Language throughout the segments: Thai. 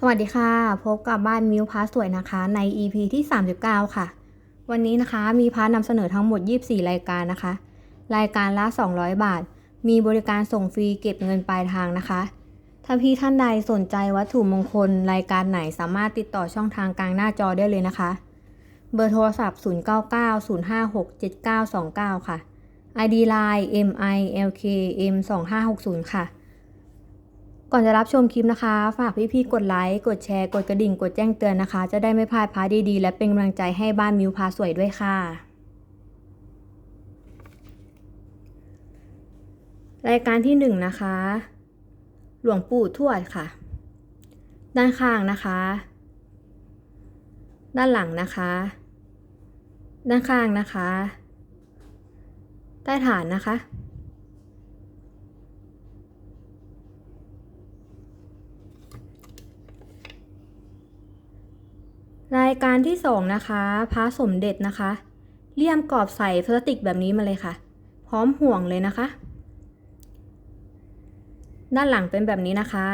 สวัสดีค่ะ พบกับบ้านมิวพาสวยนะคะ ใน EP ที่ 39 ค่ะ วันนี้นะคะมีพาร์ทนำเสนอทั้งหมด 24 รายการนะคะ รายการละ 200 บาท มีบริการส่งฟรีเก็บเงินปลายทางนะคะ ถ้าพี่ท่านใดสนใจวัตถุมงคลรายการไหนสามารถติดต่อช่องทางกลางหน้าจอได้เลยนะคะ เบอร์โทรศัพท์ 0990567929 ค่ะ ID Line MILKM 2560 ค่ะ ก่อนจะรับชมคลิปนะคะ ฝากพี่ๆ กดไลค์ กดแชร์ กดกระดิ่ง กดแจ้งเตือนนะคะ จะได้ไม่พลาดพาดีๆ และเป็นกำลังใจให้บ้านมิวพาสวยด้วยค่ะ รายการที่หนึ่งนะคะ หลวงปู่ทวดค่ะ ด้านข้างนะคะ ด้านหลังนะคะ ด้านข้างนะคะ ใต้ฐานนะคะ รายการที่สองนะคะพระสมเด็จนะคะ เลี่ยมกรอบใส่พลาสติกแบบนี้มาเลยค่ะ พร้อมห่วงเลยนะคะ ด้านหลังเป็นแบบนี้นะคะ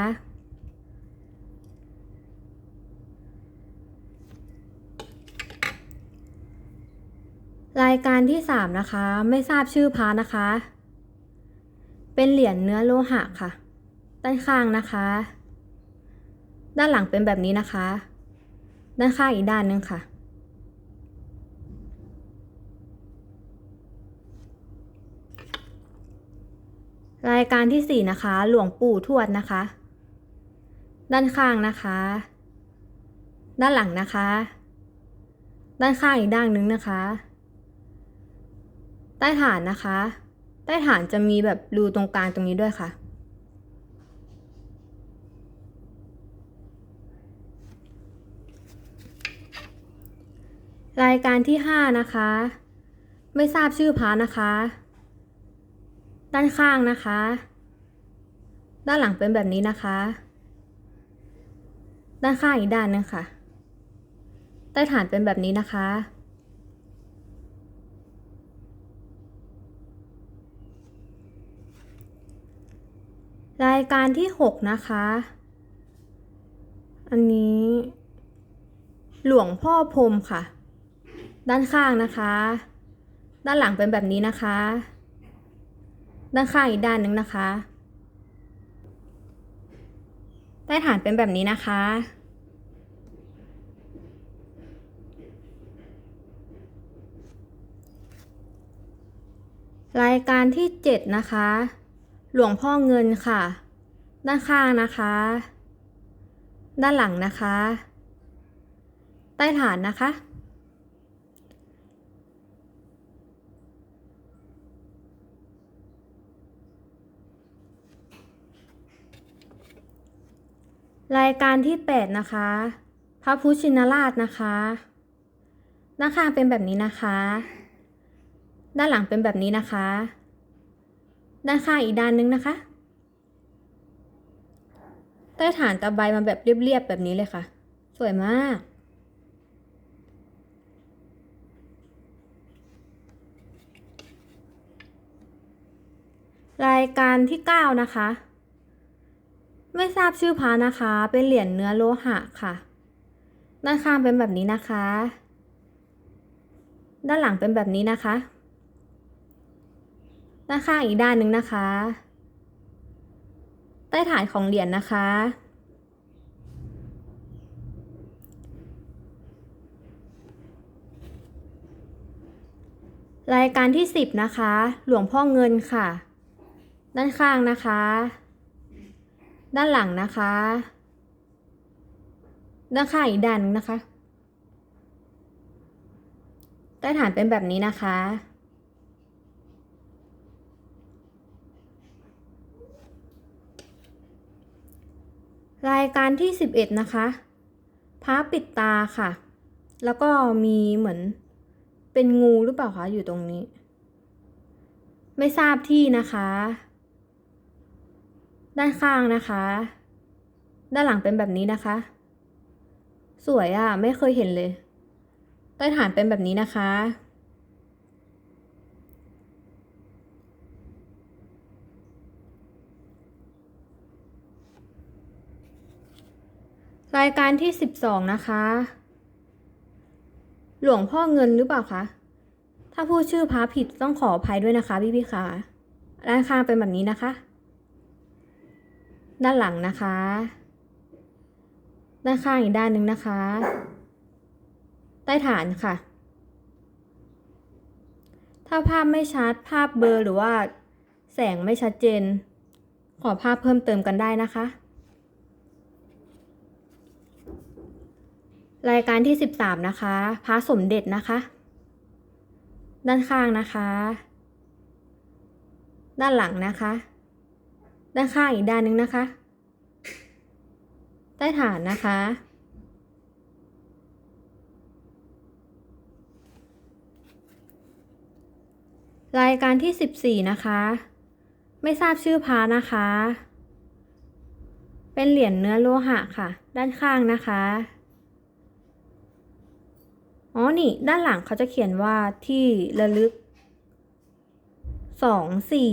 รายการที่สามนะคะ ไม่ทราบชื่อพระนะคะ เป็นเหรียญเนื้อโลหะค่ะ ด้านข้างนะคะ ด้านหลังเป็นแบบนี้นะคะ ด้านข้างอีกด้านนึงค่ะ รายการที่สี่นะคะ หลวงปู่ทวดนะคะ ด้านข้างนะคะ ด้านหลังนะคะ ด้านข้างอีกด้านนึงนะคะ ใต้ฐานนะคะ ใต้ฐานจะมีแบบรูตรงกลางตรงนี้ด้วยค่ะ รายการที่ห้านะคะ ไม่ทราบชื่อพระนะคะ ด้านข้างนะคะ ด้านหลังเป็นแบบนี้นะคะ ด้านข้างอีกด้านนึงค่ะ ใต้ฐานเป็นแบบนี้นะคะรายการที่หกนะคะ อันนี้ หลวงพ่อพรมค่ะ ด้านข้างนะคะ ด้านหลังเป็นแบบนี้นะคะ ด้านข้างอีกด้านหนึ่งนะคะ ใต้ฐานเป็นแบบนี้นะคะ รายการที่เจ็ดนะคะ หลวงพ่อเงินค่ะ ด้านข้างนะคะ ด้านหลังนะคะ ใต้ฐานนะคะ รายการที่ 8 นะคะ พระพุทธชินราชนะคะด้านข้างเป็นแบบนี้นะคะ ด้านหลังเป็นแบบนี้นะคะ ด้านข้างอีกด้านนึงนะคะ ใต้ฐานตะไบมาแบบเรียบๆแบบนี้เลยค่ะ สวยมากรายการที่ 9 นะคะ ไม่ทราบชื่อพระนะคะ เป็นเหรียญเนื้อโลหะค่ะ ด้านข้างเป็นแบบนี้นะคะ ด้านหลังเป็นแบบนี้นะคะ ด้านข้างอีกด้านหนึ่งนะคะ ใต้ฐานของเหรียญนะคะ รายการที่ 10 นะคะ หลวงพ่อเงินค่ะ ด้านข้างนะคะ ด้านหลังนะคะด้านข้างอีกด้านนึงนะคะ ใต้ฐานเป็นแบบนี้นะคะ รายการที่ 11 นะคะพระปิดตาค่ะ แล้วก็มีเหมือนเป็นงูหรือเปล่าคะอยู่ตรงนี้ ไม่ทราบที่นะคะ ด้านข้างนะคะ ด้านหลังเป็นแบบนี้นะคะ สวยอะ่ะ ไม่เคยเห็นเลย ใต้ฐานเป็นแบบนี้นะคะ รายการที่สิบสองนะคะ หลวงพ่อเงินหรือเปล่าคะ ถ้าพูดชื่อพระผิดต้องขออภัยด้วยนะคะพี่พี่คะด้านข้างเป็นแบบนี้นะคะ ด้านหลังนะคะ ด้านข้างอีกด้านหนึ่งนะคะ ใต้ฐานค่ะ ถ้าภาพไม่ชัดภาพเบลอหรือว่า แสงไม่ชัดเจน ขอภาพเพิ่มเติมกันได้นะคะ รายการที่ 13 นะคะพระสมเด็จนะคะ ด้านข้างนะคะ ด้านหลังนะคะ ด้านข้างอีกด้านหนึ่งนะคะ ใต้ฐานนะคะ รายการที่ 14 นะคะ ไม่ทราบชื่อพระนะคะ เป็นเหรียญเนื้อโลหะค่ะ ด้านข้างนะคะอ๋อ นี่ ด้านหลังเขาจะเขียนว่าที่ระลึกสองสี่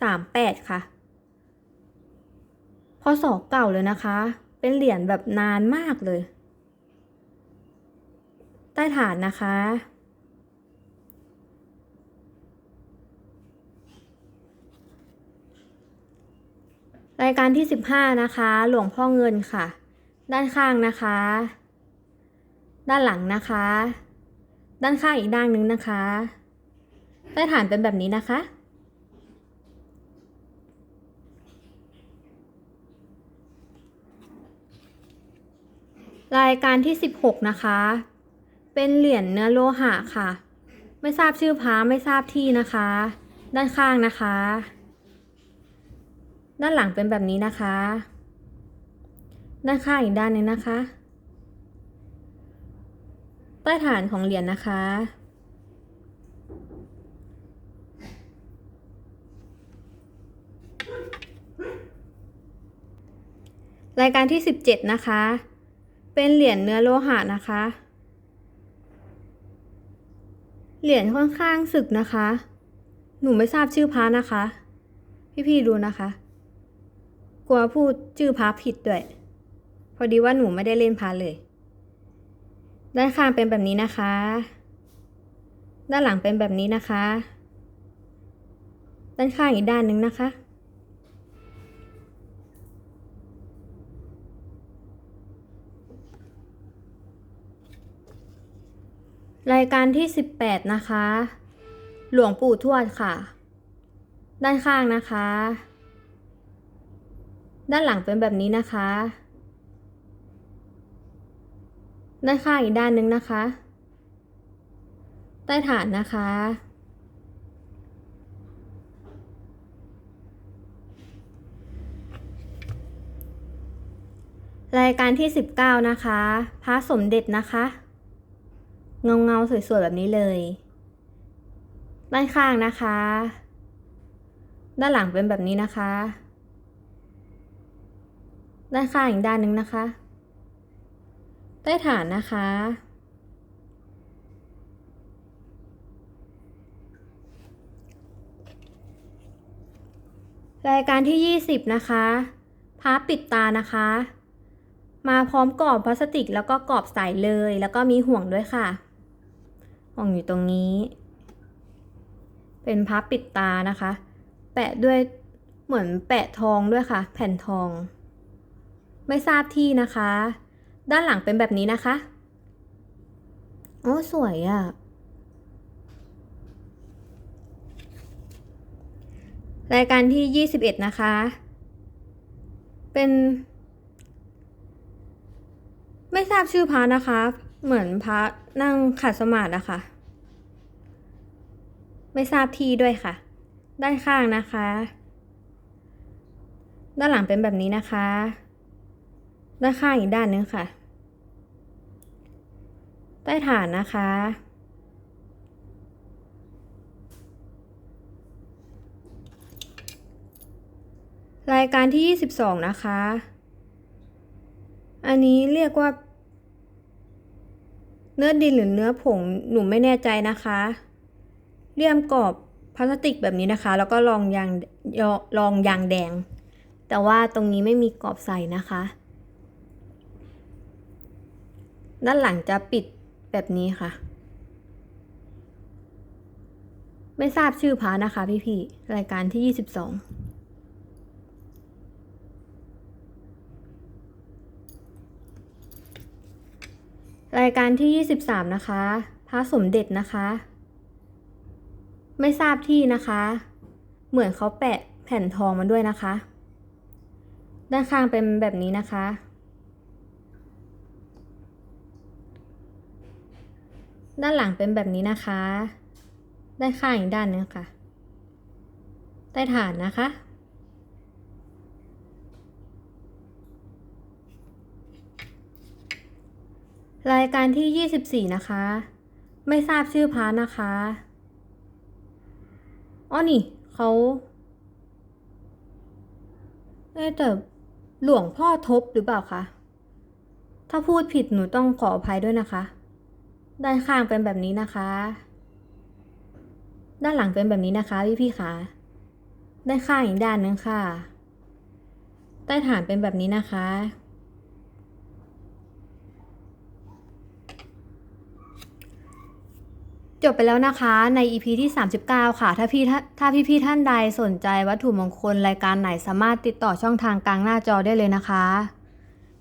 สามแปดค่ะ ศเก่าเลยนะคะ เป็นเหรียญแบบนานมากเลย ใต้ฐานนะคะ รายการที่ 15 นะคะ หลวงพ่อเงินค่ะ ด้านข้างนะคะ ด้านหลังนะคะ ด้านข้างอีกด้านหนึงนะคะ ใต้ฐานเป็นแบบนี้นะคะ รายการที่ 16 นะคะ เป็นเหรียญเนื้อโลหะค่ะ ไม่ทราบชื่อพระไม่ทราบที่นะคะ ด้านข้างนะคะ ด้านหลังเป็นแบบนี้นะคะ ด้านข้างอีกด้านหนึงนะคะ ใต้ฐานของเหรียญนะคะ รายการที่ 17 นะคะ เป็นเหรียญเนื้อโลหะนะคะ เหรียญค่อนข้างสึกนะคะ หนูไม่ทราบชื่อพระนะคะ พี่ๆดูนะคะ กลัวพูดชื่อพระผิดด้วย พอดีว่าหนูไม่ได้เล่นพระเลย ด้านข้างเป็นแบบนี้นะคะ ด้านหลังเป็นแบบนี้นะคะ ด้านข้างอีกด้านหนึ่งนะคะ รายการที่ 18 นะคะ หลวงปู่ทวดค่ะ ด้านข้างนะคะ ด้านหลังเป็นแบบนี้นะคะ ด้านข้างอีกด้านหนึ่งนะคะ ใต้ฐานนะคะ รายการที่ 19 นะคะ พระสมเด็จนะคะ เงาเงาสวยๆแบบนี้เลย ด้านข้างนะคะ ด้านหลังเป็นแบบนี้นะคะ ด้านข้างอีกด้านหนึ่งนะคะ ใต้ฐานนะคะ รายการที่ 20 นะคะพาปิดตานะคะ มาพร้อมกรอบพลาสติกแล้วก็กรอบใสเลย แล้วก็มีห่วงด้วยค่ะ ห่วงอยู่ตรงนี้ เป็นพับปิดตานะคะ แปะด้วยเหมือนแปะทองด้วยค่ะ แผ่นทอง ไม่ทราบที่นะคะ ด้านหลังเป็นแบบนี้นะคะโอ้สวยอะ่ะรายการที่ 21 นะคะ เป็น ไม่ทราบชื่อพระนะคะ เหมือนพระนั่งขัดสมาธินะคะไม่ทราบที่ด้วยค่ะ ด้านข้างนะคะ ด้านหลังเป็นแบบนี้นะคะ ด้านข้างอีกด้านนึงค่ะ ใต้ฐานนะคะ รายการที่ 22 นะคะ อันนี้เรียกว่า เนื้อดินหรือเนื้อผงหนูไม่แน่ใจนะคะเลี่ยมกรอบพลาสติกแบบนี้นะคะ แล้วก็รองยางรองยางแดง แต่ว่าตรงนี้ไม่มีกรอบใส่นะคะ ด้านหลังจะปิดแบบนี้ค่ะ ไม่ทราบชื่อพานะคะพี่ๆรายการที่ 22 รายการที่ 23 นะคะ พระสมเด็จนะคะ ไม่ทราบที่นะคะ เหมือนเขาแปะแผ่นทองมาด้วยนะคะ ด้านข้างเป็นแบบนี้นะคะ ด้านหลังเป็นแบบนี้นะคะ ด้านข้างอีกด้านนึงค่ะ ใต้ฐานนะคะ รายการที่ 24 นะคะ ไม่ทราบชื่อพาร์นะคะอ๋อนี่เขาเอ๊แต่หลวงพ่อทบหรือเปล่าคะ ถ้าพูดผิดหนูต้องขออภัยด้วยนะคะ ด้านข้างเป็นแบบนี้นะคะ ด้านหลังเป็นแบบนี้นะคะพี่พี่คะด้านข้างอีกด้านนึงค่ะ ใต้ฐานเป็นแบบนี้นะคะ จบไปแล้วนะคะใน EP ที่ 39 ค่ะ ถ้าพี่ถ้าถ้าพี่ๆท่านใดสนใจวัตถุมงคลรายการไหนสามารถติดต่อช่องทางกลางหน้าจอได้เลยนะคะ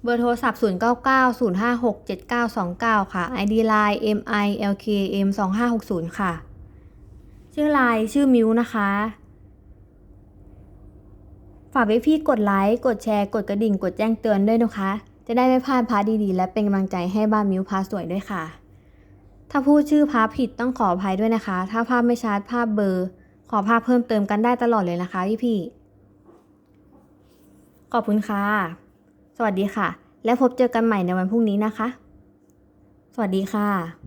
เบอร์โทรศัพท์ 0990567929 ค่ะ ID Line milkm 2560ค่ะ ชื่อไลน์ชื่อมิวนะคะ ฝากพี่พี่กดไลค์กดแชร์กดกระดิ่งกดแจ้งเตือนด้วยนะคะ จะได้ไม่พลาดพาร์ทดีๆ และเป็นกำลังใจให้บ้านมิวพาสวยด้วยค่ะ ถ้าพูดชื่อภาพผิดต้องขออภัยด้วยนะคะ ถ้าภาพไม่ชัดภาพเบอร์ ขอภาพเพิ่มเติมกันได้ตลอดเลยนะคะพี่พี่ขอบคุณค่ะ สวัสดีค่ะ และพบเจอกันใหม่ในวันพรุ่งนี้นะคะ สวัสดีค่ะ